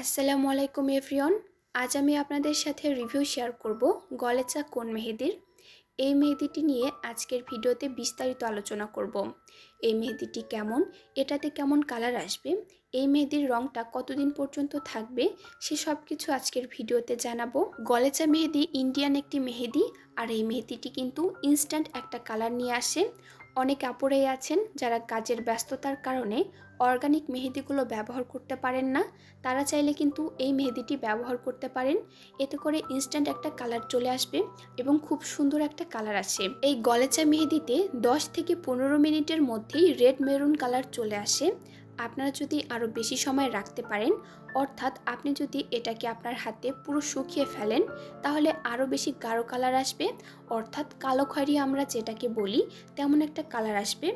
আসসালামু আলাইকুম এভরিওন আজ আমি আপনাদের সাথে রিভিউ শেয়ার করব গলেচা কোন মেহেদির। এই মেহেদিটি নিয়ে আজকের ভিডিওতে বিস্তারিত আলোচনা করব। এই মেহেদিটি কেমন? এটাতে কেমন কালার আসবে? এই মেহেদির রংটা কতদিন পর্যন্ত থাকবে? সে সব কিছু আজকের ভিডিওতে জানাব। গলেচা মেহেদি ইন্ডিয়ান একটি মেহেদি, আর এই মেহেদিটি কিন্তু ইনস্ট্যান্ট একটা কালার নিয়ে আসে। অনেক আপুরেই আছেন যারা কাজের ব্যস্ততার কারণে অর্গানিক মেহেদিগুলো ব্যবহার করতে পারেন না। তারা চাইলে কিন্তু এই মেহেদিটি ব্যবহার করতে পারেন। এতে করে ইনস্ট্যান্ট একটা কালার চলে আসবে এবং খুব সুন্দর একটা কালার আসে। এই গলেচা মেহেদিতে 10 থেকে পনেরো মিনিটের মধ্যেই রেড মেরুন কালার চলে আসে। আপনারা যদি আরও বেশি সময় রাখতে পারেন, অর্থাৎ আপনি যদি এটাকে আপনার হাতে পুরো শুকিয়ে ফেলেন, তাহলে আরও বেশি গাঢ় কালার আসবে। অর্থাৎ কালো খয়েরি আমরা যেটাকে বলি, তেমন একটা কালার আসবে।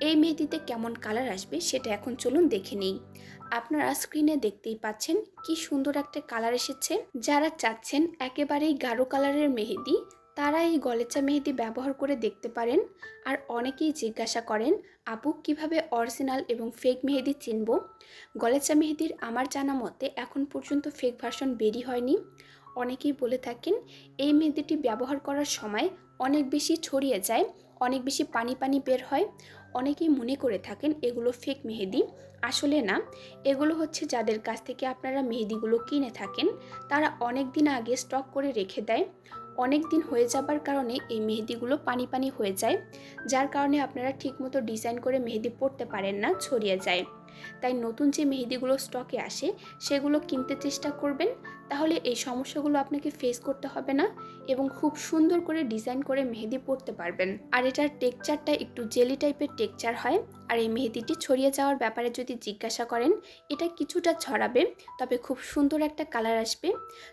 এই মেহেদিতে কেমন কালার আসবে সেটা এখন চলুন দেখে নিই। আপনারা স্ক্রিনে দেখতেই পাচ্ছেন কি সুন্দর একটা কালার এসেছে। যারা চাচ্ছেন একেবারেই গাঢ় কালারের মেহেদি তারা এই গলেচা মেহেদি ব্যবহার করে দেখতে পারেন আর অনেকেই জিজ্ঞাসা করেন, আপু, কীভাবে অরিজিনাল এবং ফেক মেহেদি চিনব? গলেচা মেহেদির আমার জানা মতে এখন পর্যন্ত ফেক ভার্সন বেরি হয়নি। অনেকেই বলে থাকেন, এই মেহেদিটি ব্যবহার করার সময় অনেক বেশি ছড়িয়ে যায়, অনেক বেশি পানি পানি বের হয়। অনেকেই মনে করে থাকেন, এগুলো ফেক মেহেদি। আসলে না, এগুলো হচ্ছে যাদের কাছ থেকে আপনারা মেহেদিগুলো কিনে থাকেন, তারা অনেক দিন আগে স্টক করে রেখে দেয়। অনেক দিন হয়ে যাবার কারণে এই মেহেদিগুলো পানি পানি হয়ে যায়, যার কারণে আপনারা ঠিকমতো ডিজাইন করে মেহেদি পরতে পারেন না, ছড়িয়ে যায়। তাই নতুন যে মেহেদিগুলো স্টকে আসে, সেগুলো কিনতে চেষ্টা করবেন। তাহলে এই সমস্যাগুলো আপনাকে ফেস করতে হবে না এবং খুব সুন্দর করে ডিজাইন করে মেহেদি পরতে পারবেন। আর এটার টেক্সচারটা একটু জেলি টাইপের টেক্সচার হয়। আর এই মেহেদিটি ছড়িয়ে যাওয়ার ব্যাপারে যদি জিজ্ঞাসা করেন, এটা কিছুটা ছড়াবে, তবে খুব সুন্দর একটা কালার আসবে।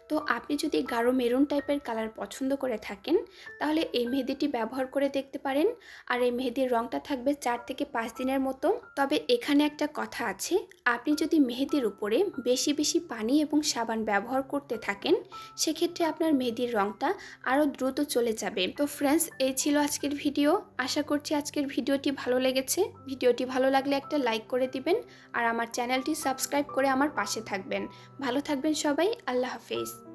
তো আপনি যদি গাঢ় মেরুন টাইপের কালার পছন্দ করে থাকেন, তাহলে এই মেহেদিটি ব্যবহার করে দেখতে পারেন। আর এই মেহেদির রঙটা থাকবে চার থেকে পাঁচ দিনের মতো। তবে এখানে একটা কথা আছে, আপনি যদি মেহেদির উপরে বেশি বেশি পানি এবং সাবান ব্যবহার করতে থাকেন, সেক্ষেত্রে আপনার মেহেদির রঙটা আরও দ্রুত চলে যাবে। তো ফ্রেন্ডস এই ছিল আজকের ভিডিও আশা করছি আজকের ভিডিওটি ভালো লেগেছে। ভিডিওটি ভালো লাগলে একটা লাইক করে দিবেন আর আমার চ্যানেলটি সাবস্ক্রাইব করে আমার পাশে থাকবেন। ভালো থাকবেন সবাই, আল্লাহ হাফেজ।